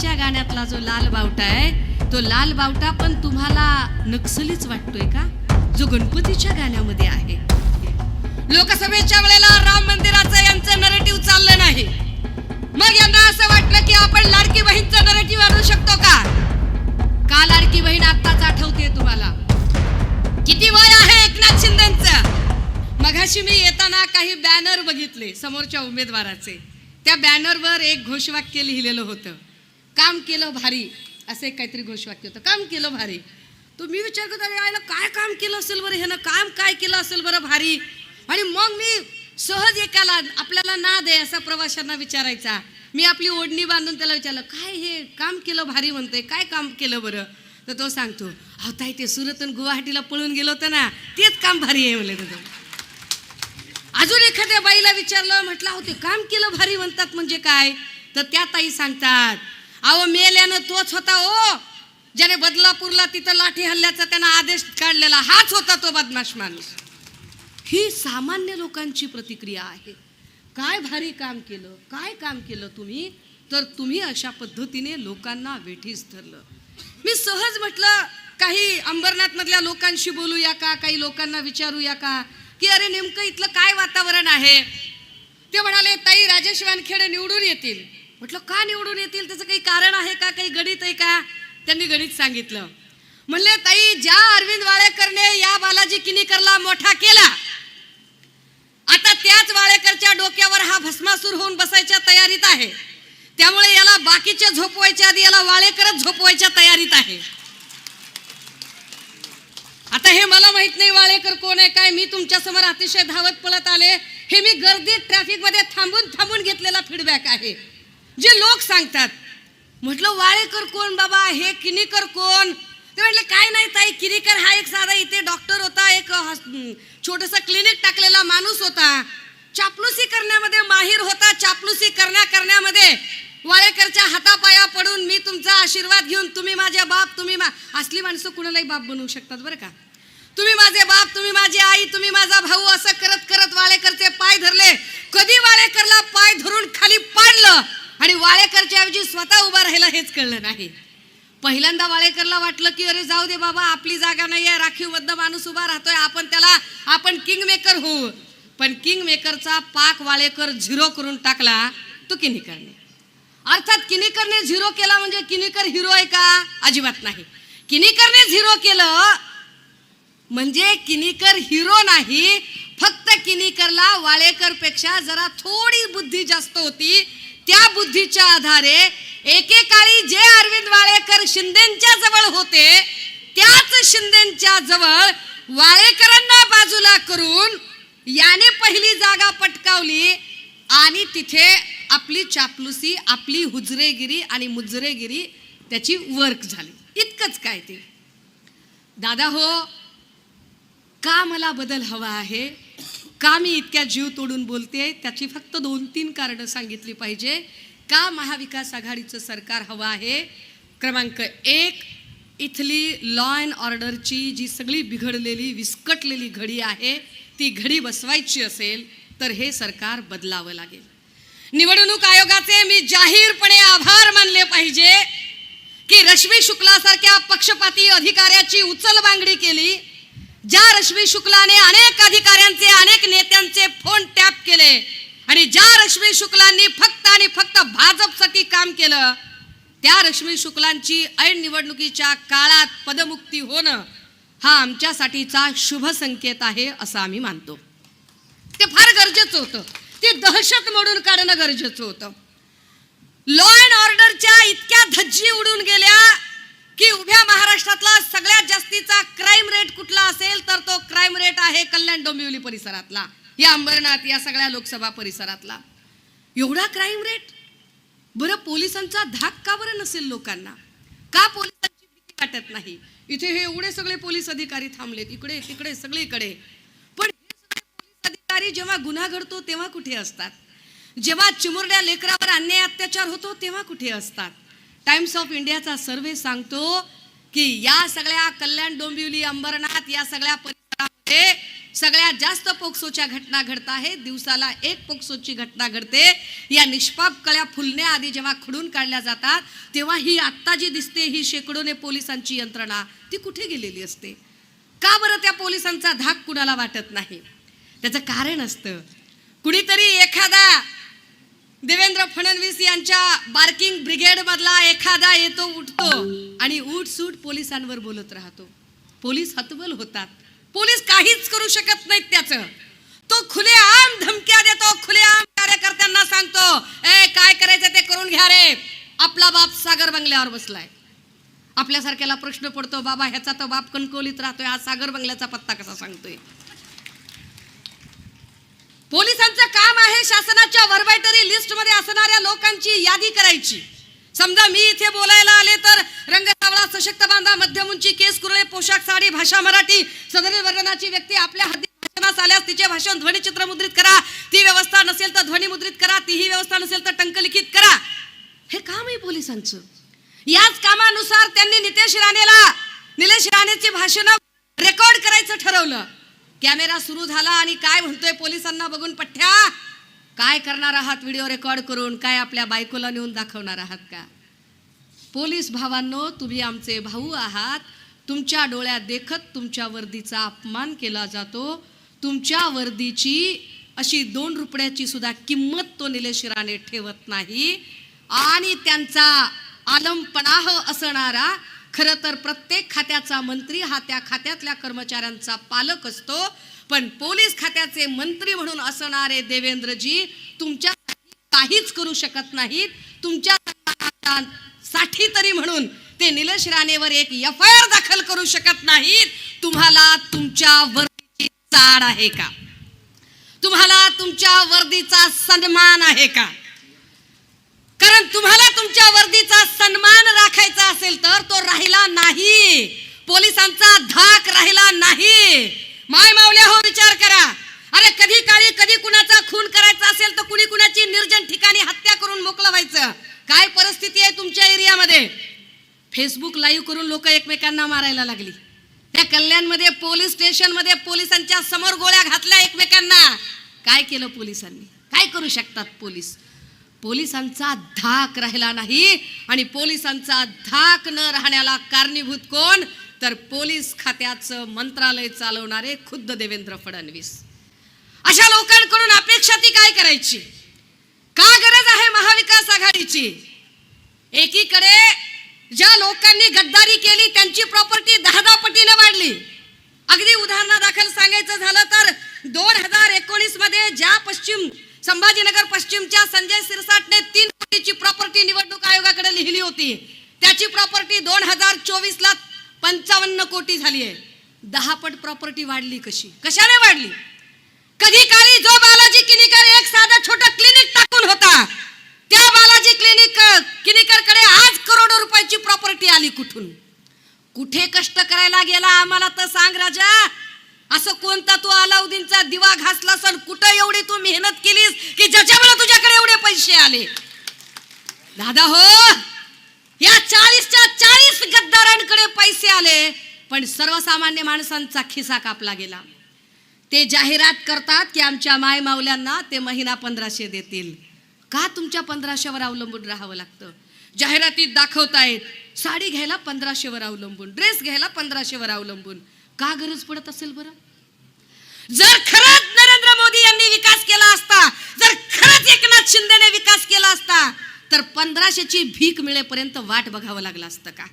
गणपतीच्या गाण्यातला जो लाल बावटा आहे तो लाल बावटा पण तुम्हाला नक्सलीच वाटतोय का? जो गणपतीच्या गाण्यामध्ये आहे. लोकसभेच्या वेळेला राम मंदिराचं यांचं नरेटिव्ह चाललं नाही. मग यांना असं वाटलं की आपण लाडकी बहीणचं नरेटिव्ह आणू शकतो का? का लाडकी बहीण आत्ताच आठवते तुम्हाला? किती वय आहे एकनाथ शिंदेचं? मघाशी मी येताना काही बॅनर बघितले समोरच्या उमेदवाराचे. त्या बॅनरवर एक घोषवाक्य लिहिलेलं होतं. काम केलं भारी असं एक काहीतरी घोषवाक्य होतं. काम केलं भारी. तो मी विचार करतो अरे यायला काय काम केलं असेल बरं? ह्यानं काम काय केलं असेल बरं भारी? आणि मग मी सहज एकाला आपल्याला ना दे असा प्रवाशांना विचारायचा. मी आपली ओढणी बांधून त्याला विचारलं काय हे? काम केलं भारी म्हणतोय. काय काम केलं बरं? तर तो सांगतो अहो ताई ते सुरत आणि गुवाहाटीला पळून गेलो होतं ना तेच काम भारी आहे म्हणले तो अजून एखाद्या बाईला विचारलं म्हटलं अहो ते काम केलं भारी म्हणतात म्हणजे काय? तर त्या ताई सांगतात अहो मेल्यानं तोच होता ओ ज्याने बदलापूरला तिथं लाठी हल्ल्याचा त्यांना आदेश काढलेला हाच होता तो बदमाश माणूस. ही सामान्य लोकांची प्रतिक्रिया आहे. काय भारी काम केलं काय काम केलं तुम्ही? तर तुम्ही अशा पद्धतीने लोकांना वेठीस धरलं. मी सहज म्हटलं काही अंबरनाथमधल्या लोकांशी बोलूया का? काही लोकांना विचारूया का? की अरे नेमकं इथलं काय वातावरण आहे? ते म्हणाले ताई राजेश वानखेडे निवडून येतील. म्हटलं का निवडून येतील? त्याचं काही कारण आहे का? काही गणित आहे का? त्यांनी गणित सांगितलं. म्हणले ताई ज्या अरविंद वाळेकरने या बालाजी किनीकरला मोठा केला आता त्याच वाळेकरच्या डोक्यावर हा भस्मासूर होऊन बसायच्या तयारीत आहे. त्यामुळे याला बाकीच्या झोपवायच्या आधी याला वाळेकरच झोपवायच्या तयारीत आहे. आता हे मला माहीत नाही वाळेकर कोण आहे काय? मी तुमच्यासमोर अतिशय धावत पळत आले. हे मी गर्दीत ट्रॅफिकमध्ये थांबून थांबून घेतलेला फीडबॅक आहे. जे लोक सांगतात म्हटलं वाळेकर कोण बाबा? हे किनीकर कोण? ते म्हटलं काय नाही ताई किनीकर हा एक साधा इथे डॉक्टर होता एक छोटस क्लिनिक टाकलेला माणूस होता. चापलुसी करण्यामध्ये माहीर होता चापलुसी करण्या करण्यामध्ये वाळेकरच्या हातापाया पडून मी तुमचा आशीर्वाद घेऊन तुम्ही माझे बाप तुम्ही मा असली माणसं कुणालाही बाप बनवू शकतात बरं का? तुम्ही माझे बाप तुम्ही माझी आई तुम्ही माझा भाऊ असं करत करत वाळेकरचे पाय धरले. कधी वाळेकरला पाय धरून खाली पाडलं? आणि वाळेकरच्या ऐवजी स्वतः उभा राहिला हेच कळलं नाही. पहिल्यांदा वाळेकरला वाटलं की अरे जाऊ दे बाबा आपली जागा नाही आहे. राखीव बद्ध माणूस उभा राहतोय. आपण त्याला आपण किंग मेकर होऊ पण किंग मेकरचा पाक वाळेकर झिरो करून टाकला तो किनीकरने. अर्थात किनीकरने झिरो केला म्हणजे किनीकर हिरो आहे का? अजिबात नाही. किनीकरने झिरो केलं म्हणजे किनीकर हिरो नाही. फक्त किनीकरला वाळेकरपेक्षा जरा थोडी बुद्धी जास्त होती. त्या बुद्धीच्या आधारे एकेकाळी जे अरविंद वाळेकर शिंदेच्या जवळ होते त्याच शिंदेच्या जवळ वाळेकरांना बाजूला करून याने पहिली जागा पटकावली आणि तिथे आपली चापलुसी आपली हुजरेगिरी आणि मुजरेगिरी त्याची वर्क झाली. इतकंच काय ते. दादा हो का मला बदल हवा आहे? का मी इतक्या जीव तोडून बोलते? त्याची फक्त दोन तीन कारणं सांगितली पाहिजे. का महाविकास आघाडीचं सरकार हवं आहे? क्रमांक एक इथली लॉ अँड ऑर्डरची जी सगळी बिघडलेली विस्कटलेली घडी आहे ती घडी बसवायची असेल तर हे सरकार बदलावं लागेल. निवडणूक आयोगाचे मी जाहीरपणे आभार मानले पाहिजे की रश्मी शुक्लासारख्या पक्षपाती अधिकाऱ्याची उचलबांगडी केली ज्या रश्मी शुक्लाने अनेक अधिकाऱ्यांचे अनेक नेत्यांचे फोन टॅप केले आणि ज्या रश्मी शुक्लांनी फक्त आणि फक्त भाजपसाठी काम केलं त्या रश्मी शुक्लांची ऐन निवडणुकीच्या काळात पदमुक्ती होणं हा आमच्यासाठीचा शुभ संकेत आहे असं आम्ही मानतो. ते फार गरजेचं होतं. ते दहशत मोडून काढणं गरजेचं होतं. लॉ अँड ऑर्डरच्या इतक्या धज्जी उडून गेल्या की उभ्या महाराष्ट्रातला सगळ्यात जास्तीचा क्राईम रेट कुठला असेल तर तो क्राईम रेट आहे कल्याण डोंबिवली परिसरातला. या अंबरनाथ या सगळ्या लोकसभा परिसरातला. एवढा क्राईम रेट बरं पोलिसांचा धाक का बरं नसेल लोकांना? का पोलिसांची भीती वाटत नाही? इथे हे एवढे सगळे पोलीस अधिकारी थांबलेत इकडे तिकडे सगळीकडे. पण हे सगळे पोलीस अधिकारी जेव्हा गुन्हा घडतो तेव्हा कुठे असतात? जेव्हा चिमुरड्या लेकरावर अन्याय अत्याचार होतो तेव्हा कुठे असतात? टाइम्स ऑफ इंडियाचा सर्वे सांगतो की या सगळ्या कल्याण डोंबिवली अंबरनाथ या सगळ्या परिसरामध्ये सगळ्यात जास्त पोक्सोच्या घटना घडत आहेत. दिवसाला एक पोक्सोची घटना घडते. या निष्पाप कळ्या फुलण्याआधी जेव्हा खडून काढल्या जातात तेव्हा ही आत्ता जी दिसते ही शेकडोने पोलिसांची यंत्रणा ती कुठे गेलेली असते? का बरं त्या पोलिसांचा धाक कुणाला वाटत नाही? त्याचं कारण असतं. कुणीतरी एखादा देवेंद्र फडणवीस यांच्या बार्किंग ब्रिगेड मधला एखादा येतो उठतो आणि उठ सूट पोलिसांवर बोलत राहतो. पोलीस हतबल होतात. पोलीस काहीच करू शकत नाहीत त्याचं. तो खुलेआम धमक्या देतो खुलेआम कार्यकर्त्यांना सांगतो ए काय करायचं ते करून घ्या रे. आपला बाप सागर बंगल्यावर बसलाय. आपल्यासारख्याला प्रश्न पडतो बाबा ह्याचा तो बाप कणकोलीत राहतोय हा सागर बंगल्याचा पत्ता कसा सांगतोय? पोलिसांचं काम आहे शासनाच्या वर्बायटरी लिस्टमध्ये असणाऱ्या लोकांची यादी करायची. समजा मी इथे बोलायला आले तर रंगसावळा सशक्त बांधा मध्यम उंची केस कुरळे पोशाख साडी भाषा मराठी सदरील वर्णनाची व्यक्ती आपल्या हद्दीत भाषणास आल्यास तिचे भाषण ध्वनीचित्र मुद्रित करा. ती व्यवस्था नसेल तर ध्वनी मुद्रित करा. तीही व्यवस्था नसेल तर टंकलिखित करा. हे काम आहे पोलिसांचं. याच कामानुसार त्यांनी नितेश राणेला निलेश राणेची भाषणं रेकॉर्ड करायचं ठरवलं. कॅमेरा सुरू झाला आणि काय म्हणतोय पोलिसांना बघून पठ्ठ्या? काय करणार आहात व्हिडिओ रेकॉर्ड करून? काय आपल्या बायकोला नेऊन दाखवणार आहात का? पोलीस भावांनो तुम्ही आमचे भाऊ आहात. तुमच्या डोळ्यात देखत तुमच्या वर्दीचा अपमान केला जातो. तुमच्या वर्दीची अशी दोन रुपयाची सुद्धा किंमत तो निलेश राणे ठेवत नाही. आणि त्यांचा आलमपणाह असणारा खरं तर प्रत्येक खात्याचा मंत्री हा त्या खात्यातल्या कर्मचाऱ्यांचा पालक असतो. पण पोलीस खात्याचे मंत्री म्हणून असणारे देवेंद्रजी तुमच्या काहीच करू शकत नाहीत. तुमच्या साठी तरी म्हणून ते निलेश राणेवर एक एफ आय आर दाखल करू शकत नाहीत. तुम्हाला तुमच्या वर्दीची चाड आहे का? तुम्हाला तुमच्या वर्दीचा सन्मान आहे का? कारण तुम्हाला तुमच्या वर्दीचा सन्मान राखायचा असेल तर तो राहिला नाही. पोलिसांचा धाक राहिला नाही. माय मावल्या हो विचार करा. अरे कधी काळी कधी कुणाचा खून करायचा असेल तर कुणी कुणाची निर्जन ठिकाणी हत्या करून मोकळं व्हायचं काय परिस्थिती आहे तुमच्या एरियामध्ये? फेसबुक लाईव्ह करून लोक एकमेकांना मारायला लागली. त्या कल्याणमध्ये पोलीस स्टेशनमध्ये पोलिसांच्या समोर गोळ्या घातल्या एकमेकांना. काय केलं पोलिसांनी? काय करू शकतात पोलीस? पोलिसांचा धाक राहिला नाही आणि पोलिसांचा धाक न राहण्याला कारणीभूत कोण? तर पोलीस खात्याचं मंत्रालय चालवणारे खुद्द देवेंद्र फडणवीस. अशा लोकांकडून अपेक्षा ती काय करायची? का गरज आहे महाविकास आघाडीची? एकीकडे ज्या लोकांनी गद्दारी केली त्यांची प्रॉपर्टी दहा दहा पटीने वाढली. अगदी उदाहरणादाखल सांगायचं झालं तर दोन हजार एकोणीसमध्ये ज्या पश्चिम संभाजीनगर पश्चिमच्या संजय सिरसाटने तीन कोटीची प्रॉपर्टी निवडणूक आयोगाकडे लिहिली होती. त्याची प्रॉपर्टी दोन हजार चोवीस ला पंचावन्न कोटी झाली आहे. दहा पट प्रॉपर्टी वाढली कशी? कशाने वाढली? कधी काळी जो बालाजी किनीकर एक साधा छोट क्लिनिक टाकून होता त्या बालाजी क्लिनिक किनीकरकडे आज करोडो रुपयाची प्रॉपर्टी आली कुठून? कुठे कष्ट करायला गेला आम्हाला तर सांग राजा? असं कोणता तू अलाउद्दीनचा दिवा घासला सण कुठं एवढी तू मेहनत केलीस की ज्याच्यामुळे तुझ्याकडे एवढे पैसे आले? दादा हो या चाळीसच्या चाळीस गद्दारांकडे पैसे आले पण सर्वसामान्य माणसांचा खिसा कापला गेला. ते जाहिरात करतात की आमच्या माय मावल्यांना ते महिना पंधराशे देतील. का तुमच्या पंधराशेवर अवलंबून राहावं लागतं? जाहिरातीत दाखवतायत साडी घ्यायला पंधराशेवर अवलंबून ड्रेस घ्यायला पंधराशेवर अवलंबून. का गरज पडत असेल बरं? जर खरंच नरेंद्र मोदी यांनी विकास केला असता जर खरंच एकनाथ शिंदेने विकास केला असता तर पंधराशेची भीक मिळेपर्यंत वाट बघावं लागलं असतं का?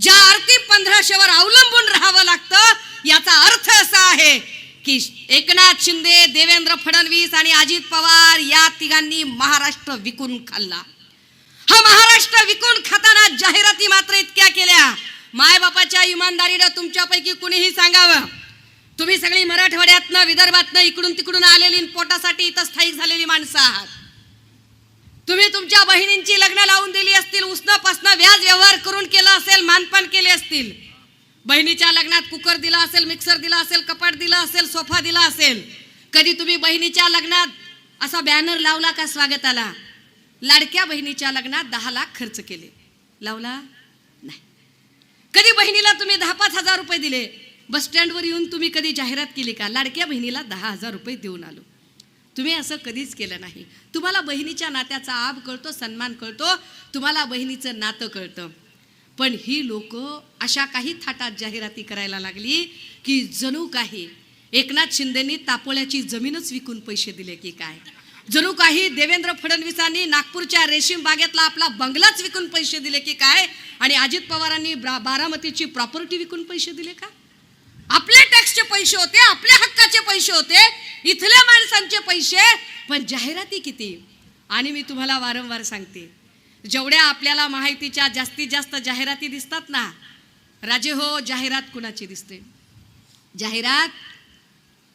ज्या अर्थी पंधराशेवर अवलंबून राहावं लागतं याचा अर्थ असा आहे की एकनाथ शिंदे देवेंद्र फडणवीस आणि अजित पवार या तिघांनी महाराष्ट्र विकून खाल्ला. हा महाराष्ट्र विकून खाताना जाहिराती मात्र इतक्या केल्या मायबापाच्या इमानदारीनं तुमच्यापैकी कुणीही सांगावं. तुम्ही सगळी मराठवाड्यातनं विदर्भातनं इकडून तिकडून आलेली आणि पोटासाठी इथं स्थायिक झालेली माणसं आहात. तुम्ही तुमच्या बहिणींची लग्न लावून दिली असतील उष्ण पासनं व्याज व्यवहार करून केलं असेल मानपान केले असतील. बहिणीच्या लग्नात कुकर दिला असेल मिक्सर दिला असेल कपाट दिला असेल सोफा दिला असेल. कधी तुम्ही बहिणीच्या लग्नात असा बॅनर लावला का स्वागताला? लाडक्या बहिणीच्या लग्नात दहा लाख खर्च केले. लावला? कधी बहिणीला तुम्ही दहा पाच हजार रुपये दिले? बस स्टँडवर येऊन तुम्ही कधी जाहिरात केली का? लाडक्या बहिणीला दहा हजार रुपये देऊन आलो. तुम्ही असं कधीच केलं नाही. तुम्हाला बहिणीच्या नात्याचा आब कळतो सन्मान कळतो तुम्हाला बहिणीचं नातं कळतं. पण ही लोक अशा काही थाटात जाहिराती करायला लागली की जणू काही एकनाथ शिंदेनी तापोळ्याची जमीनच विकून पैसे दिले की काय? जणू काही देवेंद्र फडणवीसांनी नागपूरच्या रेशीम बागेतला आपला बंगलाच विकून पैसे दिले की काय? आणि अजित पवारांनी ब्रा- बारामतीची प्रॉपर्टी विकून पैसे दिले का? आपले टॅक्सचे पैसे होते आपल्या हक्काचे पैसे होते इथल्या माणसांचे पैसे पण जाहिराती किती? आणि मी तुम्हाला वारंवार सांगते जेवढ्या आपल्याला माहितीच्या जास्तीत जास्त जाहिराती दिसतात ना राजे हो जाहिरात कुणाची दिसते? जाहिरात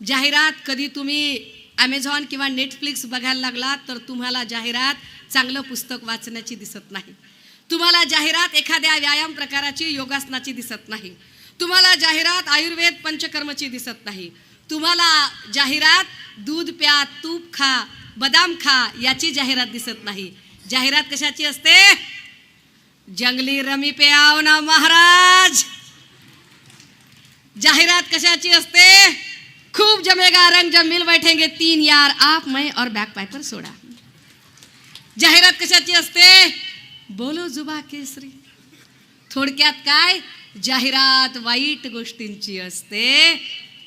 जाहिरात कधी तुम्ही ॲमेझॉन किंवा नेटफ्लिक्स बघायला लागलात तर तुम्हाला जाहिरात चांगलं पुस्तक वाचण्याची दिसत नाही. तुम्हाला जाहिरात एखाद्या व्यायाम प्रकाराची योगासनाची दिसत नाही. तुम्हाला जाहिरात आयुर्वेद पंचकर्मची दिसत नाही. तुम्हाला जाहिरात दूध प्या तूप खा बदाम खा याची जाहिरात दिसत नाही. जाहिरात कशाची असते? जंगली रमी पे आव ना महाराज! जाहिरात कशाची असते? खूप जमेगा रंग जब मिल बैठेंगे तीन यार। आप मैं और बैक पायपर सोडा जाहिरात कशाची असते बोलो जुबा केसरी। थोडक्यात काय? जाहिरात वाईट गोष्टींची असते।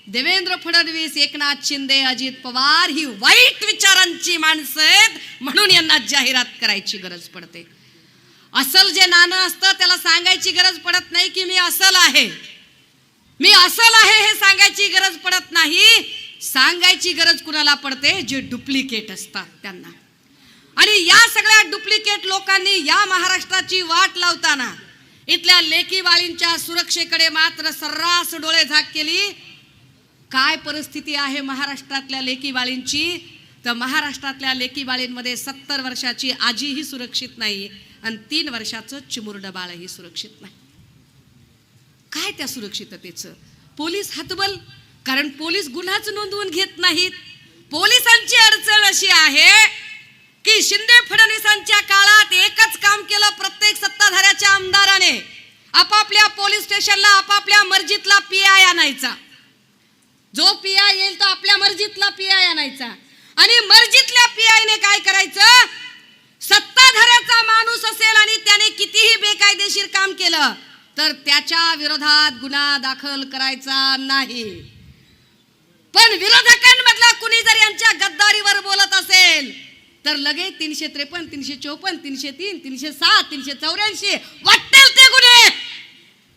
देवेंद्र फडणवीस एकनाथ शिंदे अजित पवार ही वाईट विचारांची माणसं आहेत म्हणून यांना जाहिरात करायची गरज पडते. असल जे नाणं असतं त्याला सांगायची गरज पडत नाही की मी असल आहे. मी असल आहे हे सांगायची गरज पडत नाही. सांगायची गरज कुणाला पडते? जे डुप्लिकेट असतात त्यांना. आणि या सगळ्या डुप्लिकेट लोकांनी या महाराष्ट्राची वाट लावताना इथल्या लेकी बाळींच्या सुरक्षेकडे मात्र सर्रास डोळे झाक केली. काय परिस्थिती आहे महाराष्ट्रातल्या लेकी बाळींची? तर महाराष्ट्रातल्या लेकी बाळींमध्ये सत्तर वर्षाची आजीही सुरक्षित नाही आणि तीन वर्षाचं चिमुरडं बाळही सुरक्षित नाही. काय त्या सुरक्षिततेचं. पोलीस हातबल कारण पोलीस गुन्हाच नोंदवून घेत नाहीत. पोलिसांची अडचण अशी आहे की शिंदे फडणवीसांच्या काळात एकच काम केलं प्रत्येक सत्ताधाऱ्याच्या आमदाराने. आपापल्या पोलीस स्टेशनला आपापल्या मर्जीतला पी आय आणायचा. जो पी आय येईल तो आपल्या मर्जीतला पी आय आणायचा. आणि मर्जीतल्या पी आयने काय करायचं? सत्ताधाऱ्याचा माणूस असेल आणि त्याने कितीही बेकायदेशीर काम केलं तर त्याच्या विरोधात गुन्हा दाखल करायचा नाही. पण विरोधकांमधला कुणी जर यांच्या गद्दारीवर बोलत असेल तर लगेच तीनशे त्रेपन्न तीनशे चौपन्न तीनशे तीन तीनशे सात तीनशे चौऱ्याऐंशी वाटेल ते गुन्हे.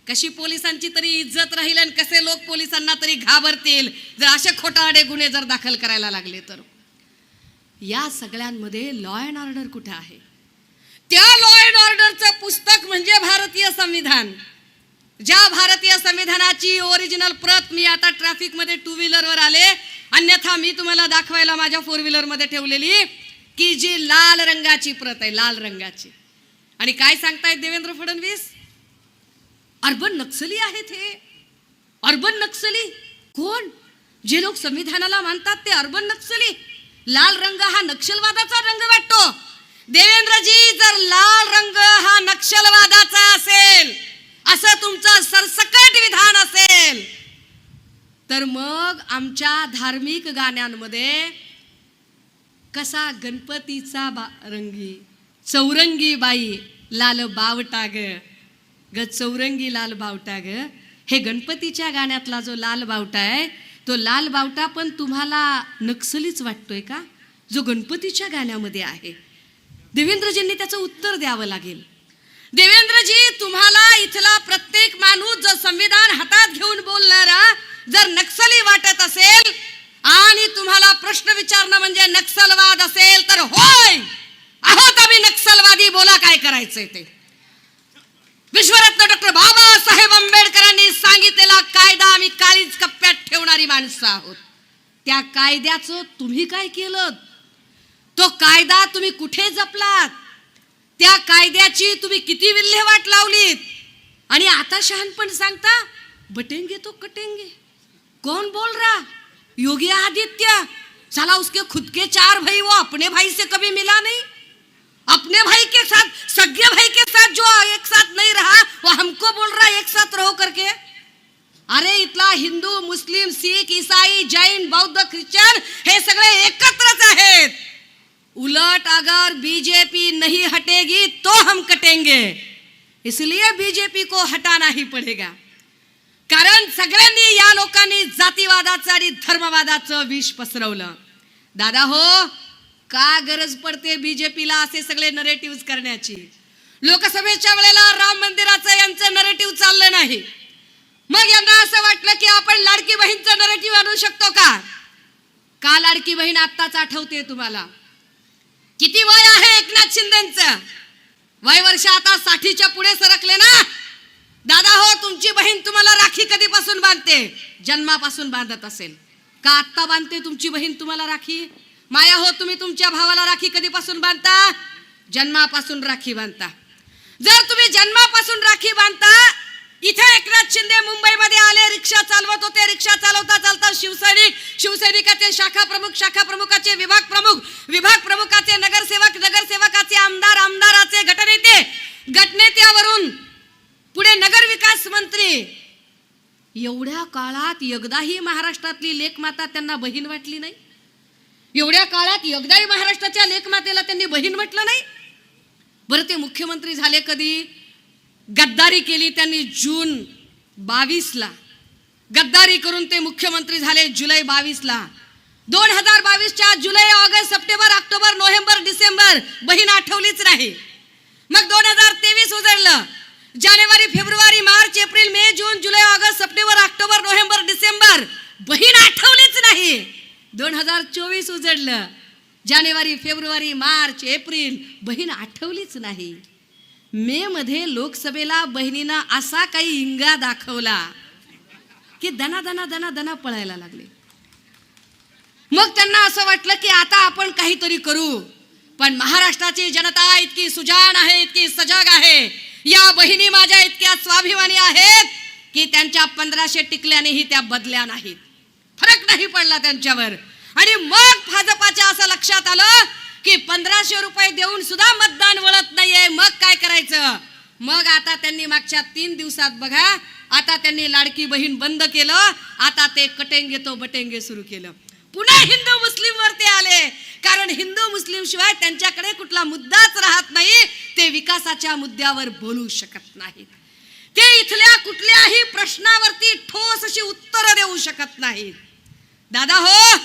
कशी पोलिसांची तरी इज्जत राहील आणि कसे लोक पोलिसांना तरी घाबरतील जर असे खोटारडे गुन्हे जर दाखल करायला लागले तर? या सगळ्यांमध्ये लॉ अँड ऑर्डर कुठे आहे? त्या लॉ अँड ऑर्डरचं पुस्तक म्हणजे भारतीय संविधान. ज्या भारतीय संविधानाची ओरिजिनल प्रत मी आता ट्रॅफिकमध्ये टू व्हीलरवर आले अन्यथा मी तुम्हाला दाखवायला माझ्या फोर व्हीलरमध्ये ठेवलेली की जी लाल रंगाची प्रत आहे लाल रंगाची. आणि काय सांगतायत देवेंद्र फडणवीस? अर्बन नक्सली आहेत हे. अर्बन नक्सली? कोण? जे लोक संविधानाला मानतात ते अर्बन नक्सली. लाल रंग हा नक्षलवादाचा रंग वाटतो. देवेंद्रजी जर लाल रंग हा नक्षलवादाचा असेल असं तुमचं सरसकट विधान असेल तर मग आमच्या धार्मिक गाण्यांमध्ये कसा गणपतीचा बा रंगी चौरंगी बाई लाल बावटा ग ग चौरंगी लाल बावटा ग हे गणपतीच्या गाण्यातला जो लाल बावटा आहे तो लाल बावटा पण तुम्हाला नक्सलीच वाटतोय का? जो गणपतीच्या गाण्यामध्ये आहे. देवेंद्रजींनी त्याचं उत्तर द्यावं लागेल. देवेंद्रजी तुम्हाला इथला प्रत्येक माणूस जर संविधान हातात घेऊन बोलणारा जर नक्सली वाटत असेल आणि तुम्हाला प्रश्न विचारणं म्हणजे नक्सलवाद असेल तर होय! आहोत आम्ही नक्सलवादी बोला काय करायचंय ते. विश्वरत्न डॉक्टर बाबासाहेब आंबेडकरांनी सांगितलेला कायदा आम्ही काळीच कप्प्यात ठेवणारी माणसं आहोत. त्या कायद्याचं तुम्ही काय केलं तो कायदा तुम्ही कुठे जपलात? त्या कायद्याची तुम्ही किती विल्हेवाट लावलीत? आणि आता शहानपण सांगता बटेंगे तो कटेंगे. कौन बोल रहा? योगी आदित्य. साला उसके खुद के चार भाई वो अपने भाई से कभी मिला नहीं। अपने भाई के साथ सगे भाई के साथ जो एक साथ नहीं रहा वो हमको बोल रहा है एक साथ रहो करके। अरे इथला हिंदू मुस्लिम सिख ईसाई जैन बौद्ध ख्रिश्चन हे सगळे एकत्रच आहेत उलट अगर बीजेपी नहीं हटेगी तो हम कटेंगे। इसलिए बीजेपी को हटाना ही पडेगा। कारण सगळ्यांनी या लोकांनी जातीवादाचं आणि धर्मवादाचं विष पसरवलं। दादा हो का गरज पडते बीजेपीला असे सगळे नरेटिव्ह करण्याची? लोकसभेच्या वेळेला राम मंदिराचं यांचं नरेटिव्ह चाललं नाही। मग यांना असं वाटलं की आपण लाडकी बहीणचं नरेटिव्ह आणू शकतो का? का लाडकी बहीण आत्ताच आठवते तुम्हाला? किती वय आहे एकनाथ शिंदेच? वय वर्ष आता साठीच्या पुढे सरकले ना? दादा हो तुमची बहीण तुम्हाला राखी कधीपासून बांधते? जन्मापासून बांधत असेल. का आत्ता बांधते तुमची बहीण तुम्हाला राखी? माया हो तुम्ही तुमच्या भावाला राखी कधीपासून बांधता? जन्मापासून राखी बांधता. जर तुम्ही जन्मापासून राखी बांधता इथे एकनाथ शिंदे मुंबईमध्ये आले रिक्षा चालवत होते. रिक्षा चालवता चालता शिवसैनिक शिवसैनिकाचे शाखा प्रमुख शाखा प्रमुखाचे विभाग प्रमुख विभाग प्रमुखाचे नगरसेवक नगरसेवकाचे आमदार आमदाराचे गटनेते. गटनेत्यावरून पुढे नगर विकास मंत्री. एवढ्या काळात एकदाही महाराष्ट्रातली लेखमाता त्यांना बहीण वाटली नाही. एवढ्या काळात एकदाही महाराष्ट्राच्या लेखमातेला त्यांनी बहीण म्हटलं नाही. बरं ते मुख्यमंत्री झाले कधी? गद्दारी केली त्यांनी जून बावीसला. गद्दारी करून ते मुख्यमंत्री झाले जुलै बावीसला. दोन हजार बावीसच्या जुलै ऑगस्ट सप्टेंबर ऑक्टोबर नोव्हेंबर डिसेंबर बहीण आठवलीच नाही. मग दोन हजार तेवीस उजळलं. जानेवारी फेब्रुवारी मार्च एप्रिल मे जून जुलै ऑगस्ट सप्टेंबर ऑक्टोबर नोव्हेंबर डिसेंबर बहीण आठवलीच नाही. दोन हजार चोवीस उजळलं. जानेवारी फेब्रुवारी मार्च एप्रिल बहीण आठवलीच नाही. मे मध्ये लोकसभेला बहिणीनं असा काही इंगा दाखवला की दना दना दना दना पळायला लागले. मग त्यांना असं वाटलं की आता आपण काहीतरी करू. पण महाराष्ट्राची जनता इतकी सुजाण आहे इतकी सजग आहे. या बहिणी माझ्या इतक्या स्वाभिमानी आहेत की त्यांच्या पंधराशे टिकल्यानेही त्या बदल्या नाहीत. फरक नाही पडला त्यांच्यावर. आणि मग भाजपाच्या असं लक्षात आलं की पंधराशे रुपये देऊन सुद्धा मतदान वळत नाहीये. मग काय करायचं? मग आता त्यांनी मागच्या तीन दिवसात बघा आता त्यांनी लाडकी बहीण बंद केलं आता ते कटेंगे तो बटेंगे सुरू केलं. पुन्हा हिंदू मुस्लिम वरती आले. कारण हिंदू मुस्लिम शिवाय त्यांच्याकडे कुठला मुद्दाच राहत नाही. ते विकासाच्या मुद्द्यावर बोलू शकत नाहीत. ते इथल्या कुठल्याही प्रश्नावरती ठोस अशी उत्तरं देऊ शकत नाहीत. दादा हो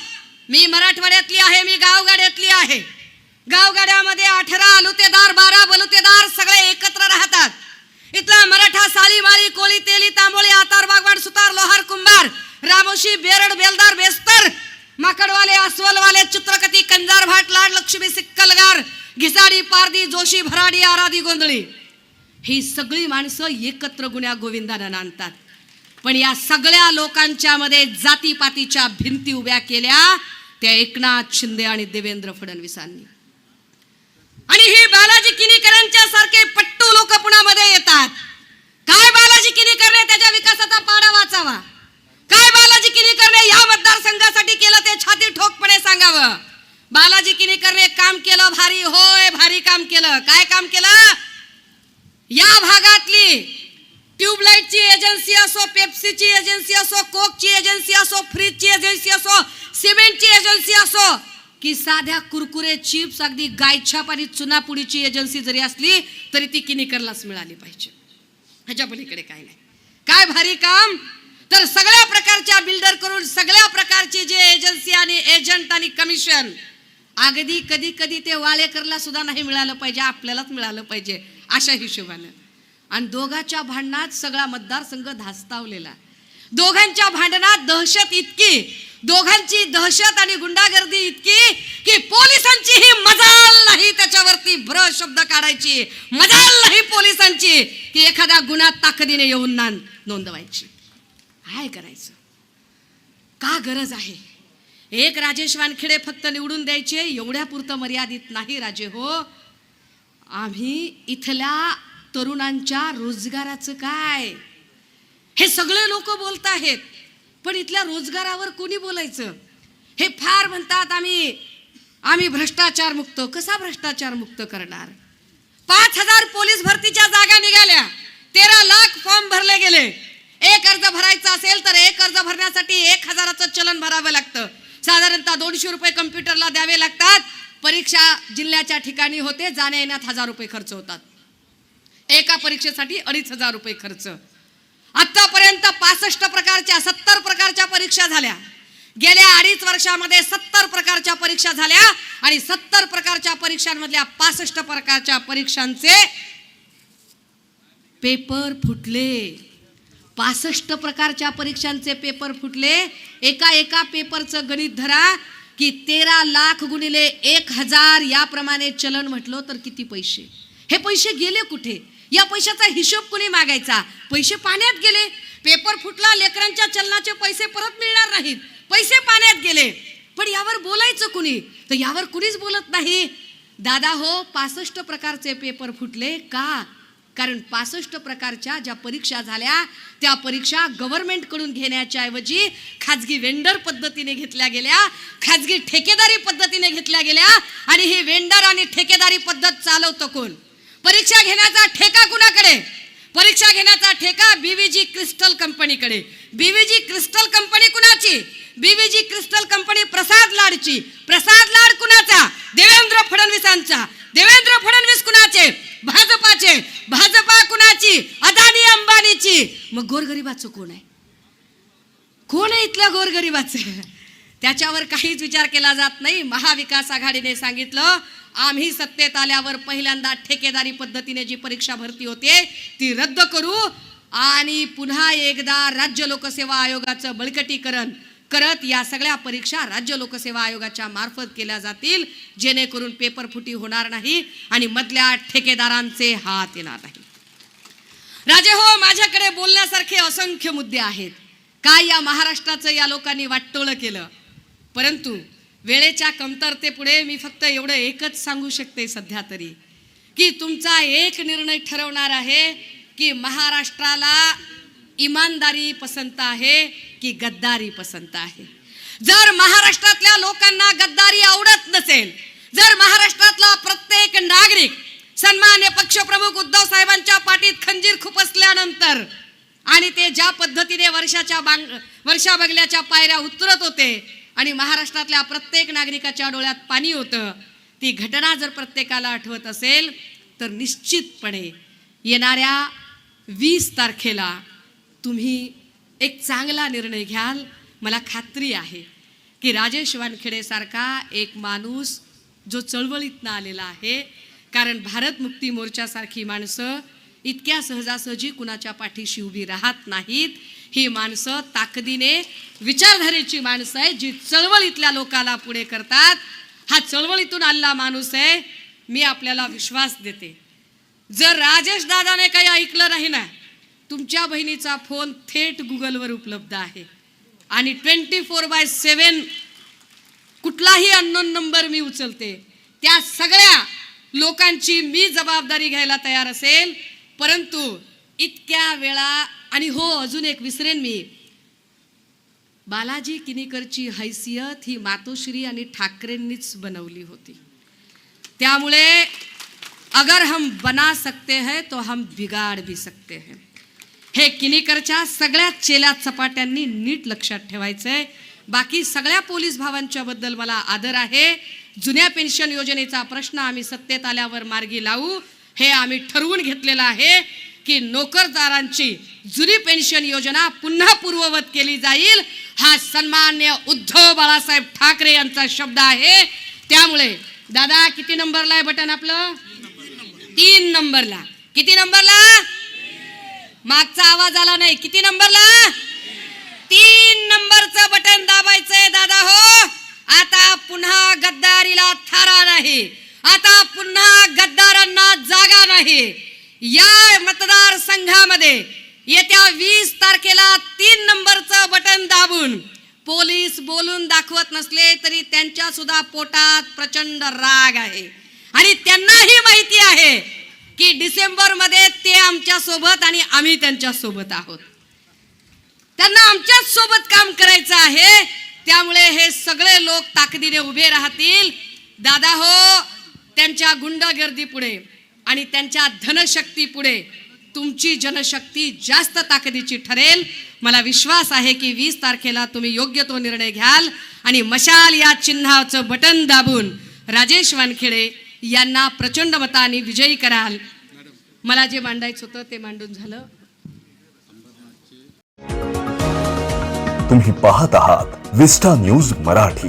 मी मराठवाड्यातली आहे मी गावगाड्यातली आहे. गावगाड्यामध्ये अठरा आलुतेदार बारा बलुतेदार सगळे एकत्र राहतात. इथला मराठा साली माळी कोळी तेली तांबोळी आतार बागवाड सुतार लोहार कुंभार रामोशी बेरड बेलदार बेस्तर माकडवाले अस्वलवाले चित्रकती कंजार भाट लाड लक्ष्मी सिक्कलगार घिसाडी पारदी जोशी भराडी आराधी गोंधळी. ही सगळी माणसं एकत्र गुण्या गोविंदानं नांदतात. पण या सगळ्या लोकांच्या मध्ये जातीपातीच्या भिंती उभ्या केल्या त्या एकनाथ शिंदे आणि देवेंद्र फडणवीसांनी. आणि ही बालाजी किनीकरांच्या सारखे पट्टू लोक पुण्यामध्ये येतात. काय बालाजी किनीकरने त्याच्या विकासाचा पाडा वाचावा? काय बालाजी किनीकरने या मतदारसंघासाठी केलं ते छाती ठोकपणे सांगावं? बालाजी किनीकरने काम केलं भारी होय भारी काम केलं. काय काम केलं? या भागातली ट्यूबलाईटची एजन्सी असो पेप्सीची एजन्सी असो कोकची एजन्सी असो फ्रीजची एजन्सी असो एजन्सी असो की साध्या कुरकुरे चिप्स अगदी गायछाप आणि चुनापुडीची एजन्सी जरी असली तरी ती किनीकरलाच मिळाली पाहिजे. ह्याच्या पलीकडे काय नाही. काय भारी काम? तर सगळ्या प्रकारच्या बिल्डर करून सगळ्या प्रकारची जे एजन्सी आणि एजंट आणि कमिशन अगदी कधी कधी ते वाळेकरला सुद्धा नाही मिळालं पाहिजे आपल्यालाच मिळालं पाहिजे अशा हिशोबानं. आणि दोघाच्या भांडणात सगळा मतदारसंघ धास्तावलेला. दोघांच्या भांडणात दहशत इतकी दोघांची दहशत आणि गुंडागर्दी इतकी की पोलिसांची ही मजाल नाही त्याच्यावरती भ्र शब्द काढायची. मजाल नाही पोलिसांची. की एखाद्या गुन्ह्यात ताकदीने येऊन ना नोंदवायची. काय करायचं? का गरज आहे? एक राजेश वानखेडे फक्त निवडून द्यायचे एवढ्या पुरतं मर्यादित नाही राजे हो. आम्ही इथल्या तरुणांच्या रोजगाराचं काय? हे सगळे लोक बोलत आहेत पण इथल्या रोजगारावर कोणी बोलायचं? हे फार म्हणतात आम्ही आम्ही भ्रष्टाचार मुक्त. कसा भ्रष्टाचार मुक्त करणार? पाच हजार पोलीस भरतीच्या जागा निघाल्या. तेरा लाख फॉर्म भरले गेले. एक अर्ज भरायचा असेल तर एक अर्ज भरण्यासाठी एक हजाराचं चलन भरावं लागतं. साधारणतः दोनशे रुपये कम्प्युटरला द्यावे लागतात. परीक्षा जिल्ह्याच्या ठिकाणी होते जाण्या येण्यात हजार रुपये खर्च होतात. एका परीक्षेसाठी अडीच हजार रुपये खर्च. आतापर्यंत पासष्ट प्रकारच्या सत्तर प्रकारच्या परीक्षा झाल्या. गेल्या अडीच वर्षामध्ये सत्तर प्रकारच्या परीक्षा झाल्या आणि सत्तर प्रकारच्या परीक्षांमधल्या पासष्ट प्रकारच्या परीक्षांचे पेपर फुटले. पासष्ट प्रकारच्या परीक्षांचे पेपर फुटले. एका एका पेपरचं गणित धरा की तेरा लाख गुणिले एक हजार याप्रमाणे चलन म्हटलं तर किती पैसे? हे पैसे गेले कुठे? या पैशाचा हिशोब कुणी मागायचा? पैसे पाण्यात गेले. पेपर फुटला लेकरांच्या चलनाचे पैसे परत मिळणार नाहीत. पैसे पाण्यात गेले. पण यावर बोलायचं कुणी? तर यावर कुणीच बोलत नाही. दादा हो पासष्ट प्रकारचे पेपर फुटले का? कारण पासष्ट प्रकारच्या ज्या परीक्षा झाल्या त्या परीक्षा गव्हर्नमेंटकडून घेण्याच्या ऐवजी खाजगी वेंडर पद्धतीने घेतल्या गेल्या खाजगी ठेकेदारी पद्धतीने घेतल्या गेल्या आणि ही वेंडर आणि ठेकेदारी पद्धत चालवतं कोण? परीक्षा घेण्याचा ठेका कुणाकडे? परीक्षा घेण्याचा ठेका बीव्हीजी क्रिस्टल कंपनीकडे बीव्हीजी क्रिस्टल कंपनी कुणाची? बीव्हीजी क्रिस्टल कंपनी प्रसाद लाडची. प्रसाद लाड कुणाचा? देवेंद्र फडणवीसांचा. देवेंद्र फडणवीस कुणाचे? भाजपाचे. भाजपा कुणाची? अदानी अंबानीची. मग गोरगरिबाचं कोण आहे? कोण आहे इथल्या गोरगरिबाचं? त्याच्यावर काहीच विचार केला जात नाही. महाविकास आघाडीने सांगितलं आम्ही सत्तेत आल्यावर पहिल्यांदा ठेकेदारी पद्धतीने जी परीक्षा भरती होते ती रद्द करू आणि पुन्हा एकदा राज्य लोकसेवा आयोगाचं बळकटीकरण करत या सगळ्या परीक्षा राज्य लोकसेवा आयोगाच्या मार्फत केल्या जातील. जेणेकरून पेपर फुटी होणार नाही आणि मधल्या ठेकेदारांचे हात येणार नाही. राजे हो माझ्याकडे बोलण्यासारखे असंख्य मुद्दे आहेत. काय या महाराष्ट्राचं या लोकांनी वाटतोळं केलं? परंतु वेळेच्या कमतरतेपुढे मी फक्त एवढं एकच सांगू शकते सध्या तरी की तुमचा एक निर्णय ठरवणार आहे की महाराष्ट्राला इमानदारी पसंत आहे की गद्दारी पसंत आहे. जर महाराष्ट्रातल्या लोकांना गद्दारी आवडत नसेल जर महाराष्ट्रातला प्रत्येक नागरिक सन्मान्य पक्षप्रमुख उद्धव साहेबांच्या पाठीत खंजीर खुपसल्यानंतर आणि ते ज्या पद्धतीने वर्षाच्या बांग वर्षा बंगल्याच्या पायऱ्या उतरत होते आणि महाराष्ट्रातल्या प्रत्येक नागरिकाच्या डोळ्यात पाणी होतं. ती घटना जर प्रत्येकाला आठवत असेल तर निश्चितपणे येणाऱ्या वीस तारखेला तुम्ही एक चांगला निर्णय घ्याल. मला खात्री आहे की राजेश वानखेडेसारखा एक माणूस जो चळवळीतनं आलेला आहे. कारण भारत मुक्ती मोर्चासारखी माणसं इतक्या सहजासहजी कुणाच्या पाठीशी उभी राहत नाहीत. ही माणसं ताकदीने विचारधारेची माणसं आहे जी चळवळीतल्या लोकाला पुढे करतात. हा चळवळीतून आलेला माणूस आहे मी आपल्याला विश्वास देते. जर राजेश दादाने काही ऐकलं नाही ना तुमच्या बहिणीचा फोन थेट गुगलवर उपलब्ध आहे. आणि ट्वेंटी फोर बाय सेवन कुठलाही अननोन नंबर मी उचलते. त्या सगळ्या लोकांची मी जबाबदारी घ्यायला तयार असेल परंतु इतक्या वेळा आणि हो अजून एक विसरेन मी. बालाजी किनीकरची हैसियत ही मातोश्री आणि ठाकरेंनीच बनवली होती. त्यामुळे अगर हम बना सकते हैं तो हम बिगाड़ भी सकते हैं. हे किनीकरच्या सगळ्या चेल्या चपाट्यांनी नीट लक्षात ठेवायचंय बाकी सगळ्या पोलीस भावांच्या बद्दल मला आदर आहे. जुन्या पेन्शन योजनेचा प्रश्न आम्ही सत्तेत आल्यावर मार्गी लावू. हे आम्ही ठरवून घेतलेलं आहे. की नोकरदारांची जुनी पेन्शन योजना पुन्हा पूर्ववत केली जाईल. हा सन्मान्य उद्धव बाळासाहेब ठाकरे यांचा शब्द आहे. त्यामुळे दादा किती नंबरला आहे बटन आपलं? तीन नंबरला. किती नंबरला? मागचा आवाज आला नाही. किती नंबरला? तीन नंबरचं बटन दाबायचंय दादा हो. आता पुन्हा गद्दारीला थारा नाही. आता पुन्हा गद्दारांना जागा नाही. या मतदारसंघामध्ये येत्या वीस तारखेला तीन नंबरचं बटन दाबून पोलीस बोलून दाखवत नसले तरी त्यांच्या सुद्धा पोटात प्रचंड राग आहे. आणि त्यांनाही माहिती आहे की डिसेंबरमध्ये ते आमच्यासोबत आणि आम्ही त्यांच्यासोबत आहोत. त्यांना आमच्याच सोबत काम करायचं आहे. त्यामुळे हे सगळे लोक ताकदीने उभे राहतील. दादा हो त्यांच्या गुंडगर्दी पुढे आणि त्यांच्या धनशक्ती पुढे तुमची जनशक्ती जास्त ताकदीची ठरेल. मला विश्वास आहे की वीस तारखेला तुम्ही योग्य तो निर्णय घ्याल. आणि मशाल या चिन्हाचं बटन दाबून राजेश वानखेडे यांना प्रचंड मताने विजयी कराल. मला जे मांडायचं होतं ते मांडून झालं. तुम्ही पाहत आहात विस्टा न्यूज मराठी.